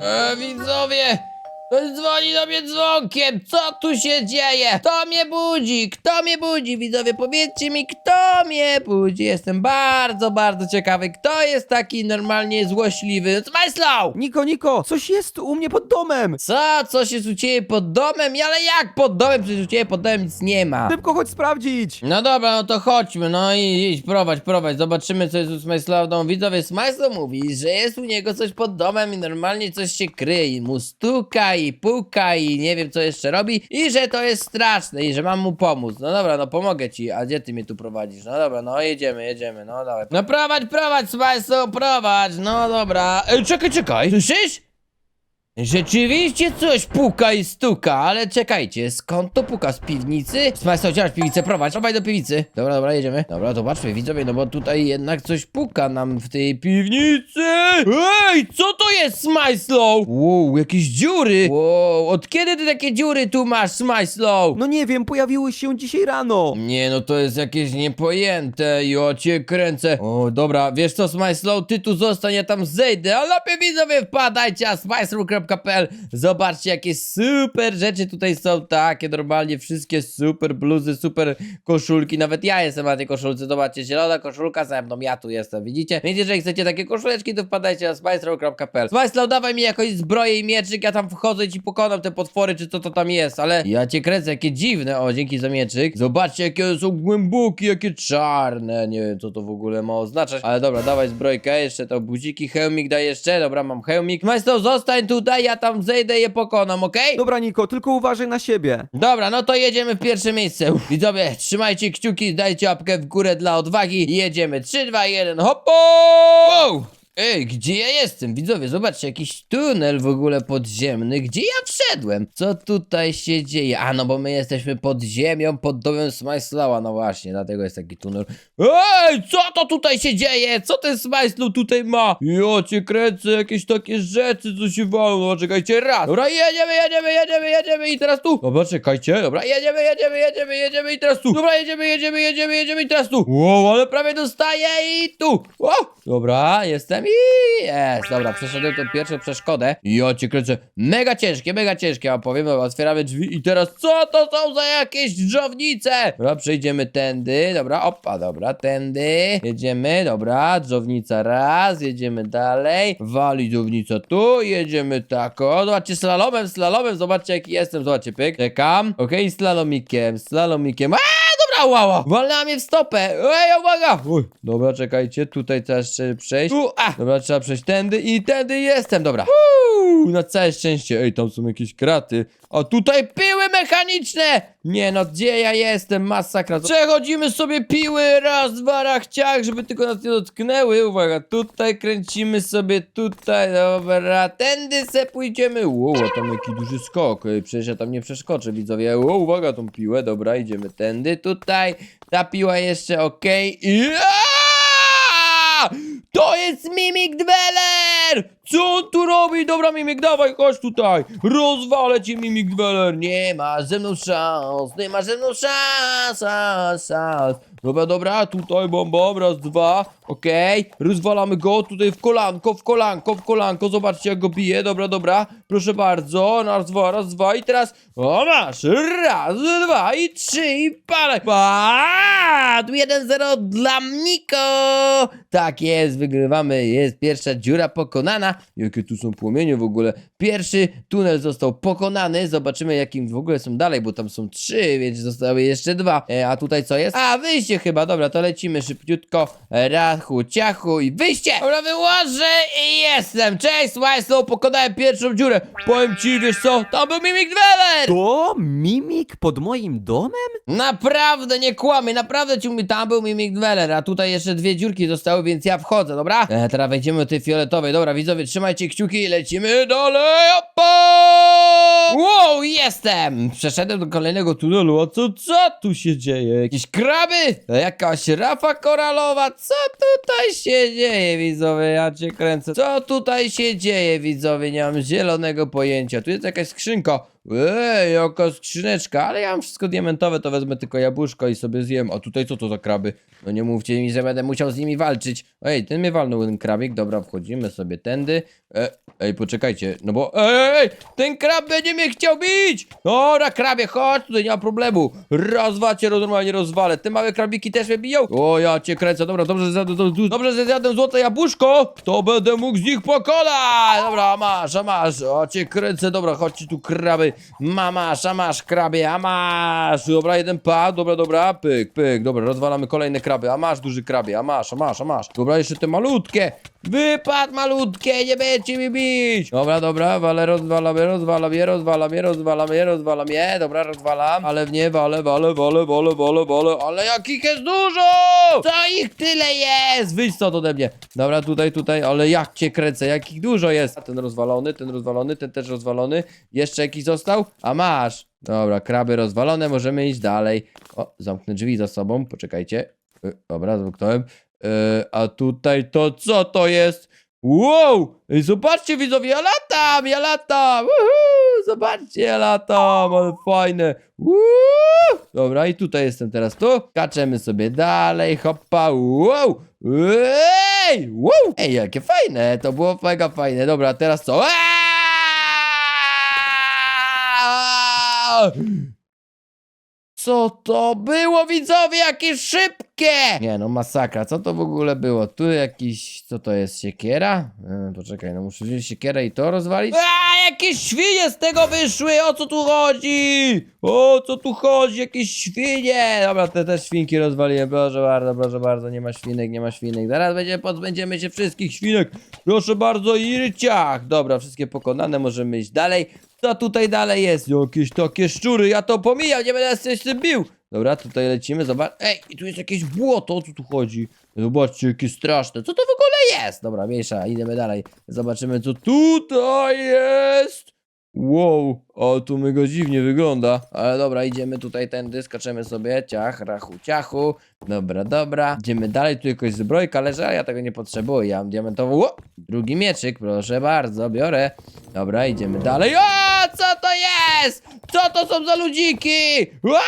E, widzowie! Ktoś dzwoni do mnie dzwonkiem! Co tu się dzieje? Kto mnie budzi? Kto mnie budzi? Widzowie, powiedzcie mi, kto mnie budzi? Jestem bardzo, bardzo ciekawy. Kto jest taki normalnie złośliwy? Smajslow! Niko, Niko, coś jest tu u mnie pod domem! Co? Coś jest u ciebie pod domem? Ale jak pod domem? Przecież u ciebie pod domem nic nie ma. Szybko chodź sprawdzić! No dobra, no to chodźmy, no i idź, prowadź, prowadź, zobaczymy co jest u Smajslową. Widzowie, Smajslow mówi, że jest u niego coś pod domem i normalnie coś się kryje i mu stuka i puka i nie wiem co jeszcze robi i że to jest straszne i że mam mu pomóc. No dobra, no pomogę ci, a gdzie ty mnie tu prowadzisz? No dobra, no jedziemy, jedziemy, no dawaj. No prowadź, prowadź, Smajslow, prowadź, no dobra. Ej, czekaj, czekaj, słyszysz? Rzeczywiście coś puka i stuka, ale czekajcie, skąd to puka? Z piwnicy? Smajslow, chciałeś piwnicę, prowadź, prowadź do piwnicy. Dobra, dobra, jedziemy. Dobra, zobaczmy, widzowie, no bo tutaj jednak coś puka nam w tej piwnicy. Ej, co to jest, Smajslow? Wow, jakieś dziury. Wow, od kiedy ty takie dziury tu masz, Smajslow? No nie wiem, pojawiły się dzisiaj rano! Nie, no to jest jakieś niepojęte, jo cię kręcę. O, dobra, wiesz co, Smajslow, ty tu zostań, ja tam zejdę, a lepiej widzowie wpadajcie na smajslow.pl Zobaczcie, jakie super rzeczy tutaj są, takie normalnie wszystkie super bluzy, super koszulki, nawet ja jestem na tej koszulce, zobaczcie, zielona koszulka ze mną, ja tu jestem, widzicie? Więc jeżeli chcecie takie koszuleczki, to wpadajcie na smajslow.pl Smajslow, dawaj mi jakąś zbroję i mieczyk, ja tam wchodzę i ci pokonam te potwory, czy co to tam jest, ale ja cię kręcę, jakie dziwne, o, dzięki za mieczyk. Zobaczcie, jakie są głębokie, jakie czarne, nie wiem, co to w ogóle ma oznaczać, ale dobra, dawaj zbrojkę, jeszcze to buziki, hełmik daj jeszcze, dobra, mam hełmik. Smajslow, zostań tutaj, ja tam zejdę i je pokonam, okej? Dobra, Niko, tylko uważaj na siebie. Dobra, no to jedziemy w pierwsze miejsce. Uff. Widzowie, trzymajcie kciuki, dajcie łapkę w górę dla odwagi i jedziemy. 3, 2, 1, hopo! Wow! Ej, gdzie ja jestem? Widzowie, zobaczcie, jakiś tunel w ogóle podziemny. Gdzie ja wszedłem? Co tutaj się dzieje? A, no bo my jesteśmy pod ziemią, pod domem Smajslała. No właśnie, dlatego jest taki tunel. Ej, co to tutaj się dzieje? Co ten Smajslu tutaj ma? Ja cię kręcę, jakieś takie rzeczy, co się walą. No, czekajcie, raz. Dobra, jedziemy, jedziemy, jedziemy, jedziemy i teraz tu. Dobra, czekajcie. Dobra, jedziemy, jedziemy, jedziemy, jedziemy i teraz tu. Dobra, jedziemy, jedziemy, jedziemy, jedziemy i teraz tu. Wow, ale prawie dostaję i tu. Wow. Dobra, jestem jest. Dobra, przeszedłem tą pierwszą przeszkodę. Ja cię kręcę. Mega ciężkie, mega ciężkie. A powiem, otwieramy drzwi i teraz co to są za jakieś drzownice? Dobra, przejdziemy tędy. Dobra, opa, dobra, tędy. Jedziemy, dobra, drzownica raz, jedziemy dalej. Wali drzownica tu, jedziemy tak. O, zobaczcie, slalomem, slalomem, zobaczcie jaki jestem. Zobaczcie, pyk. Czekam. Okej, slalomikiem, slalomikiem. Aaa! Dobra, łała! Walnęła mnie w stopę! Ej, uwaga! Uj, dobra, czekajcie, tutaj trzeba przejść. U, a! Dobra, trzeba przejść tędy i tędy jestem, dobra. Uuu, na całe szczęście. Ej, tam są jakieś kraty. A tutaj mechaniczne! Nie no, gdzie ja jestem? Masakra. Przechodzimy sobie piły, raz, dwa, rachciach, żeby tylko nas nie dotknęły. Uwaga, tutaj kręcimy sobie, tutaj, dobra, tędy se pójdziemy. Wow, tam jaki duży skok. Ej, Przecież ja tam nie przeskoczę, widzowie. Wow, uwaga, tą piłę, dobra, idziemy tędy, tutaj. Ta piła jeszcze, okej. Aaaa! To jest Mimik Dweller! Co on tu robi? Dobra, Mimik, dawaj, chodź tutaj. Rozwalę cię, Mimik Dweller. Nie ma ze mną szans, nie ma ze mną szans, szans, szans. Dobra, dobra, tutaj bomba, raz, dwa, okej. Rozwalamy go tutaj w kolanko, w kolanko, w kolanko. Zobaczcie, jak go bije. Dobra, dobra, proszę bardzo. Raz, dwa, raz, dwa i teraz... O, masz! Raz, dwa i trzy i palę. Padł! 1-0 dla Mniko! Tak jest, wygrywamy. Jest pierwsza dziura pokonana. Jakie tu są płomienie w ogóle. Pierwszy tunel został pokonany. Zobaczymy, jakim w ogóle są dalej, bo tam są trzy, więc zostały jeszcze dwa. E, a tutaj co jest? A, wyjście chyba. Dobra, to lecimy szybciutko. Rachu, ciachu i wyjście! Dobra, wyłożę i jestem. Cześć, Smajslow, pokonałem pierwszą dziurę. Powiem ci, wiesz co? Tam był Mimik Dweller! To mimik pod moim domem? Naprawdę, nie kłamie, naprawdę ci mówię, tam był Mimik Dweller, a tutaj jeszcze dwie dziurki zostały, więc ja wchodzę, dobra? E, teraz wejdziemy do tej fioletowej, dobra, widzowie, trzymajcie kciuki i lecimy dalej, opa! Wow, jestem! Przeszedłem do kolejnego tunelu, a co, co tu się dzieje? Jakieś kraby? Jakaś rafa koralowa? Co tutaj się dzieje, widzowie? Ja cię kręcę. Co tutaj się dzieje, widzowie? Nie mam zielonego pojęcia. Tu jest jakaś skrzynka. Ej, jaka skrzyneczka, ale ja mam wszystko diamentowe, to wezmę tylko jabłuszko i sobie zjem. A tutaj co to za kraby? No nie mówcie mi, że będę musiał z nimi walczyć. Ej, ten mnie walnął ten krabik, dobra, wchodzimy sobie tędy. E, ej, poczekajcie, no bo... Ej, ten krab będzie mnie chciał bić! Dobra, krabie, chodź, tutaj nie ma problemu. Rozwacie, normalnie rozwalę. Te małe krabiki też mnie biją? O, ja cię kręcę, dobra, dobrze, że do- dobrze, że zjadłem złote jabłuszko, to będę mógł z nich pokonać! Dobra, masz, a masz, o cię kręcę, dobra, chodźcie tu kraby. Mamasz, a masz krabie, a masz. Dobra, jeden pad, dobra, dobra, pyk, pyk, dobra, rozwalamy kolejne kraby, a masz duży krabie, a masz, a masz, a masz. Dobra, jeszcze te malutkie. Wypad malutkie, nie będzie mi bić. Dobra, dobra, walę, rozwalam rozwalam je, rozwalam je, rozwalam je, rozwalam je. Dobra, rozwalam, ale w nie, walę, walę, walę, walę, walę, walę, ale jakich jest dużo! Co ich tyle jest? Wyjdź stąd ode mnie. Dobra, tutaj, tutaj, ale jak cię kręcę, jakich dużo jest. A ten rozwalony, ten rozwalony, ten też rozwalony. Jeszcze jakiś został? A masz. Dobra, kraby rozwalone, możemy iść dalej. O, zamknę drzwi za sobą, poczekajcie. Y, Dobra, zamknąłem. E, a tutaj to co to jest? Wow! Ej, zobaczcie widzowie, ja latam, ja latam! Woohoo! Zobaczcie, ja latam, ale fajne! Woo! Dobra, i tutaj jestem teraz tu. Kaczemy sobie dalej, hoppa, wow! Ej! Wow! Ej, jakie fajne, to było mega fajne. Dobra, teraz co? Co to było, widzowie? Jakie! Nie no, masakra. Co to w ogóle było? Tu jakiś... Co to jest? Siekiera? E, poczekaj, no muszę wziąć siekierę i to rozwalić. A, jakieś świnie z tego wyszły! O co tu chodzi? O co tu chodzi? Jakieś świnie! Dobra, te też świnki rozwaliłem. Proszę bardzo, proszę bardzo. Nie ma świnek, nie ma świnek. Zaraz będzie, pozbędziemy się wszystkich świnek. Proszę bardzo, i ryciach. Dobra, wszystkie pokonane. Możemy iść dalej. Co tutaj dalej jest? Jakieś takie szczury, ja to pomijam, nie będę się z tym bił. Dobra, tutaj lecimy, zobacz. Ej, tu jest jakieś błoto, o co tu chodzi? Zobaczcie, jakie straszne. Co to w ogóle jest? Dobra, mniejsza, idziemy dalej. Zobaczymy, co tutaj jest. Wow, o tu mega dziwnie wygląda. Ale dobra, idziemy tutaj tędy, skaczemy sobie. Ciach, rachu, ciachu. Dobra, dobra. Idziemy dalej, tu jakaś zbrojka leży, a ja tego nie potrzebuję. Ja mam diamentową. O! Drugi mieczyk, proszę bardzo, biorę. Dobra, idziemy dalej. O, co to jest? Co to są za ludziki? Ła,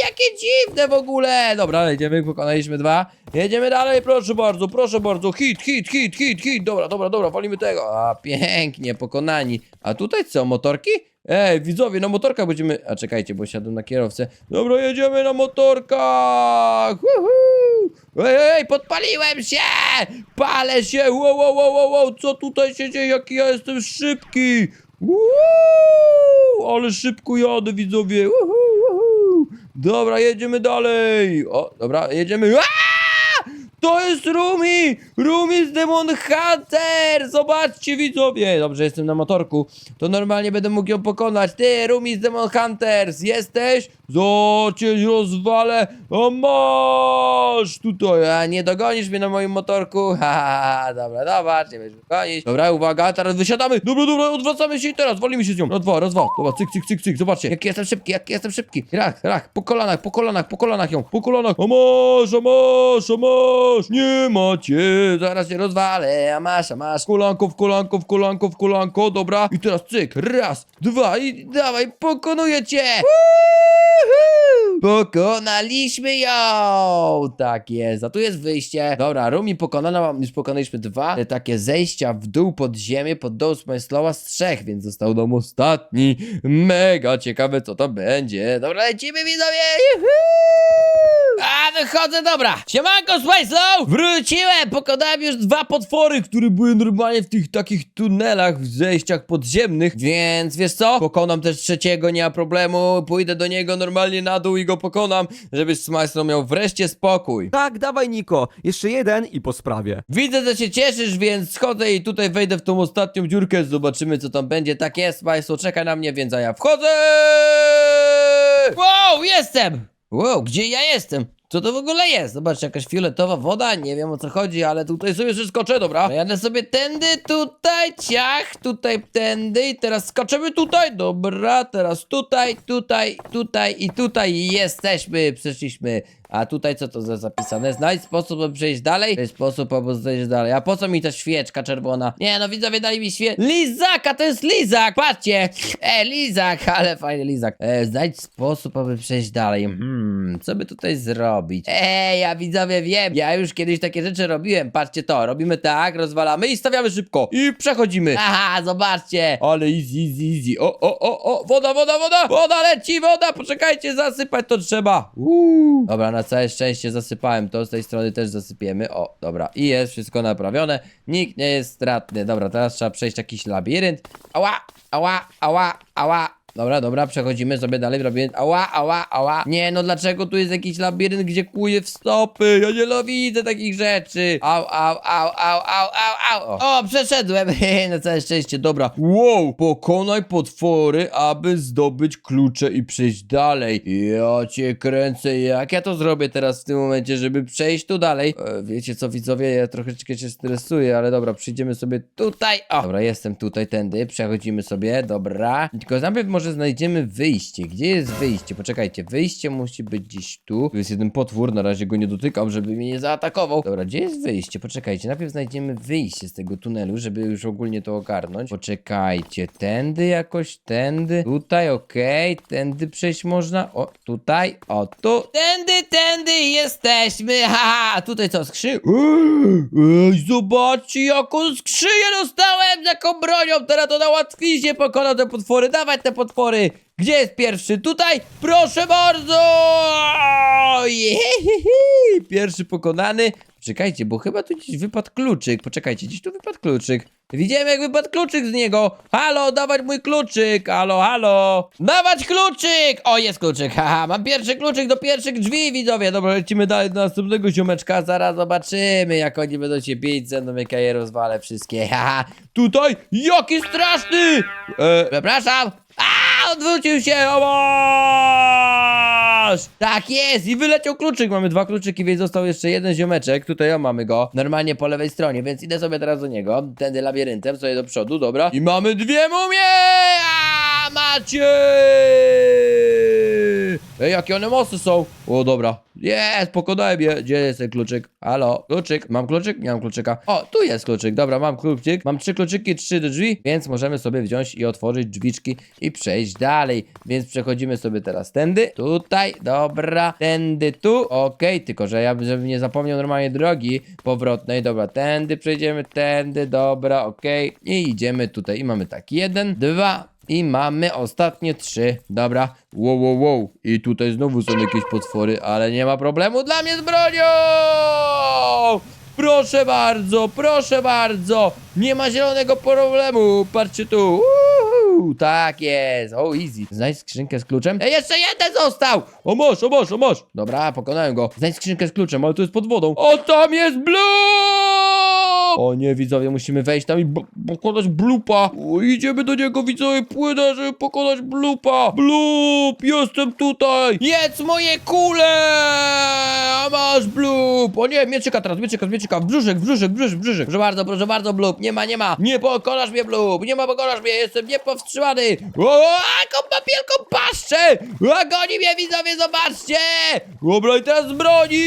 jakie dziwne w ogóle. Dobra, idziemy, pokonaliśmy dwa. Jedziemy dalej, proszę bardzo, proszę bardzo. Hit, hit, hit, hit, hit. Dobra, dobra, dobra, walimy tego. A, pięknie, pokonani. A tutaj co, motorki? Ej, widzowie, na motorkach będziemy... A czekajcie, bo siadłem na kierowcę. Dobra, jedziemy na motorkach! Woohoo! Ej, ej, podpaliłem się! Palę się! Wow, wow, wow, wow, wow, co tutaj się dzieje? Jaki ja jestem szybki! Woo! Ale szybko jadę, widzowie! Woohoo! Dobra, jedziemy dalej! O, dobra, jedziemy... Aaaa! To jest Rumi! Rumi z Demon Hunter! Zobaczcie widzowie! Dobrze, jestem na motorku. To normalnie będę mógł ją pokonać. Ty, Rumi z Demon Hunters! Jesteś? Zocie rozwalę! A masz! Tutaj, a nie dogonisz mnie na moim motorku? Ha, dobra, zobacz, nie będziesz gonić. Dobra, uwaga, teraz wysiadamy! Dobra, dobra, odwracamy się i teraz, walimy się z nią. Raz, dwa, raz, dwa. Dobra, cyk, cyk, cyk, cyk, zobaczcie, jaki jestem szybki, jaki jestem szybki. Rach, rach, po kolanach, po kolanach, po kolanach ją, po kolanach. A masz, a masz, a masz, nie macie, zaraz się rozwalę, a masz, a masz. Kulanko w kulanko w kulanko w kulanko, dobra. I teraz cyk, raz, dwa i dawaj, pokonuję cię. Pokonaliśmy ją! Tak jest, a tu jest wyjście. Dobra, Rumi pokonana, mam- już pokonaliśmy dwa. Te takie zejścia w dół pod ziemię, pod dół Smajslowa z trzech, więc został nam ostatni. Mega ciekawe, co to będzie. Dobra, lecimy widzowie! Juhu! A, wychodzę, dobra. Siemanko, Smajslow! Wróciłem! Pokonałem już dwa potwory, które były normalnie w tych takich tunelach, w zejściach podziemnych, więc wiesz co? Pokonam też trzeciego, nie ma problemu. Pójdę do niego normalnie na dół i go pokonam, żeby Smajslow miał wreszcie spokój. Tak, dawaj Niko, jeszcze jeden i po sprawie. Widzę, że się cieszysz, więc schodzę i tutaj wejdę w tą ostatnią dziurkę, zobaczymy co tam będzie. Tak jest, Państwo, czeka na mnie, więc a ja wchodzę! Wow, jestem! Wow, gdzie ja jestem? Co to w ogóle jest? Zobacz, jakaś fioletowa woda, nie wiem o co chodzi, ale tutaj sobie skoczę, dobra. Jadę sobie tędy, tutaj, ciach, tutaj, tędy i teraz skaczemy tutaj, dobra, teraz tutaj, tutaj, tutaj i tutaj jesteśmy, przeszliśmy. A tutaj co to za zapisane? Znajdź sposób, aby przejść dalej. Znajdź sposób, aby przejść dalej. A po co mi ta świeczka czerwona? Nie, no widzowie dali mi świe... Lizaka, to jest lizak! Patrzcie! E, lizak, ale fajny lizak. E, znajdź sposób, aby przejść dalej. Hmm, co by tutaj zrobić? Ej, ja widzowie wiem. Ja już kiedyś takie rzeczy robiłem. Patrzcie to, robimy tak, rozwalamy i stawiamy szybko. I przechodzimy. Aha, zobaczcie. Ale easy, easy, easy. O, o, o, o, woda, woda, woda! Woda leci, woda! Poczekajcie, zasypać to trzeba. Uuu. Dobra, na całe szczęście zasypałem to, z tej strony też zasypiemy. O, dobra, i jest wszystko naprawione. Nikt nie jest stratny. Dobra, teraz trzeba przejść jakiś labirynt. Ała, ała, ała, ała. Dobra, dobra, przechodzimy sobie dalej, robimy. Ała, ała, ała. Nie, no dlaczego tu jest jakiś labirynt, gdzie kuje w stopy? Ja nienawidzę takich rzeczy. Au, au, au, au, au, au, au. O, przeszedłem. Na całe szczęście, dobra. Wow, pokonaj potwory, aby zdobyć klucze i przejść dalej. Ja cię kręcę, jak ja to zrobię teraz w tym momencie, żeby przejść tu dalej? E, wiecie co, widzowie, ja troszeczkę się stresuję, ale dobra, przyjdziemy sobie tutaj. O, dobra, jestem tutaj, tędy, przechodzimy sobie, dobra. Tylko najpierw może znajdziemy wyjście. Gdzie jest wyjście? Poczekajcie, wyjście musi być gdzieś tu. Tu jest jeden potwór, na razie go nie dotykam, żeby mnie nie zaatakował. Dobra, gdzie jest wyjście? Poczekajcie, najpierw znajdziemy wyjście z tego tunelu, żeby już ogólnie to ogarnąć. Poczekajcie, tędy jakoś, tędy, tutaj, okej, tędy przejść można, o, tutaj, o, tu, tędy, tędy jesteśmy, haha, tutaj co, skrzy... Ej, zobaczcie, jaką skrzynię dostałem, jaką bronią, teraz to na łatwizie pokona te potwory, dawać te potwory. Gdzie jest pierwszy? Tutaj? Proszę bardzo! Pierwszy pokonany. Czekajcie, bo chyba tu gdzieś wypadł kluczyk. Poczekajcie, gdzieś tu wypadł kluczyk. Widziałem jak wypadł kluczyk z niego. Halo, dawać mój kluczyk. Halo, halo. Dawać kluczyk! O, jest kluczyk. Haha, mam pierwszy kluczyk do pierwszych drzwi, widzowie. Dobra, lecimy dalej do następnego ziomeczka. Zaraz zobaczymy, jak oni będą się bić ze mną, jak ja je rozwalę wszystkie. Haha, tutaj jaki straszny! E, przepraszam. Odwrócił się, o masz! Tak jest! I wyleciał kluczyk. Mamy dwa kluczyki, więc został jeszcze jeden ziomeczek. Tutaj o, mamy go. Normalnie po lewej stronie, więc idę sobie teraz do niego. Tędy labiryntem, sobie do przodu, dobra. I mamy dwie mumie! A, macie! Ej, jakie one mocne są! O, dobra. Jest, pokonałem je. Gdzie jest ten kluczyk? Halo, kluczyk. Mam kluczyk? Nie mam kluczyka. O, tu jest kluczyk. Dobra, mam kluczyk. Mam trzy kluczyki, trzy do drzwi, więc możemy sobie wziąć i otworzyć drzwiczki i przejść dalej. Więc przechodzimy sobie teraz tędy, tutaj, dobra, tędy tu, okej, tylko że ja żebym nie zapomniał normalnie drogi powrotnej, dobra, tędy przejdziemy, tędy, dobra, okej, i idziemy tutaj i mamy tak, jeden, dwa, i mamy ostatnie trzy. Dobra. Wow, wow, wow. I tutaj znowu są jakieś potwory, ale nie ma problemu dla mnie z bronią! Proszę bardzo, proszę bardzo. Nie ma zielonego problemu. Patrzcie tu. Tak jest. O, easy. Znajdź skrzynkę z kluczem. Ej, jeszcze jeden został. O, masz, o, masz, o, masz. Dobra, pokonałem go. Znajdź skrzynkę z kluczem, ale tu jest pod wodą. O, tam jest blue! O nie, widzowie, musimy wejść tam i pokonać blupa. O, idziemy do niego, widzowie, płynę, żeby pokonać blupa. Blup, jestem tutaj. Jedz moje kule! A masz blup. O nie, mieczyka teraz, mieczyka, mieczyka. W brzuszek, w brzuszek, brzuszek, w brzuszek. Proszę bardzo, proszę bardzo, blup. Nie ma, nie ma. Nie pokonasz mnie, blup. Nie ma, pokonasz mnie. Jestem niepowstrzymany. O, jaką ma wielką paszczę. A, goni mnie, widzowie, zobaczcie. Dobra, i teraz broni.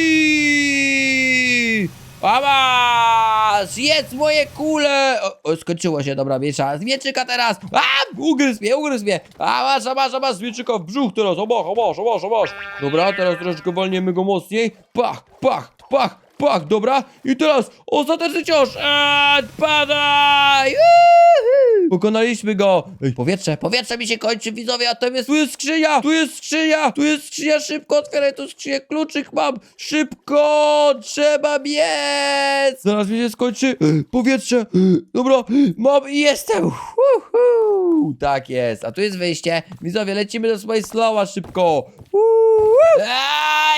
A masz! Jedz moje kule! O, o, skończyło się, dobra, miesza. Z mieczyka teraz! A! Ugryzł mnie, ugryzł mnie! A masz, a masz, a masz, z mieczyka w brzuch teraz! O masz, o masz, o masz, o masz! Dobra, teraz troszeczkę walniemy go mocniej. Pach, pach, pach, pach, dobra. I teraz ostateczny cios! Eee, padaj! Juhu! Pokonaliśmy go! Ej, powietrze, powietrze mi się kończy, widzowie, a tam jest, tu jest skrzynia! Tu jest skrzynia! Tu jest skrzynia, szybko otwieraj tu skrzynię, kluczyk mam! Szybko! Trzeba biec! Zaraz mi się skończy Ej, powietrze! Ej, Dobra, mam i jestem! Uhu! Tak jest, a tu jest wyjście. Widzowie, lecimy do swojej slowa szybko! Uhu!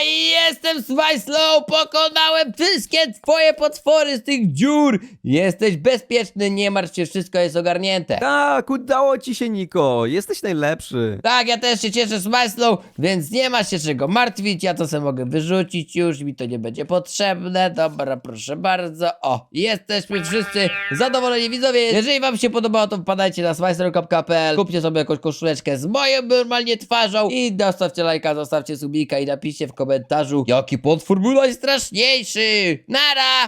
Jestem Spy Slow! Pokonałem wszystkie twoje potwory z tych dziur! Jesteś bezpieczny, nie martw się, wszystko jest ogarnięte. Tak, udało ci się, Niko. Jesteś najlepszy. Tak, ja też się cieszę z Maslow, więc nie ma się czego martwić, ja to sobie mogę wyrzucić już, mi to nie będzie potrzebne, dobra, proszę bardzo, o, jesteśmy wszyscy zadowoleni widzowie, jeżeli wam się podobało, to wpadajcie na smajster.pl, kupcie sobie jakąś koszuleczkę z moją normalnie twarzą i dostawcie lajka, zostawcie subika i napiszcie w komentarzu, jaki potwór był najstraszniejszy. nada.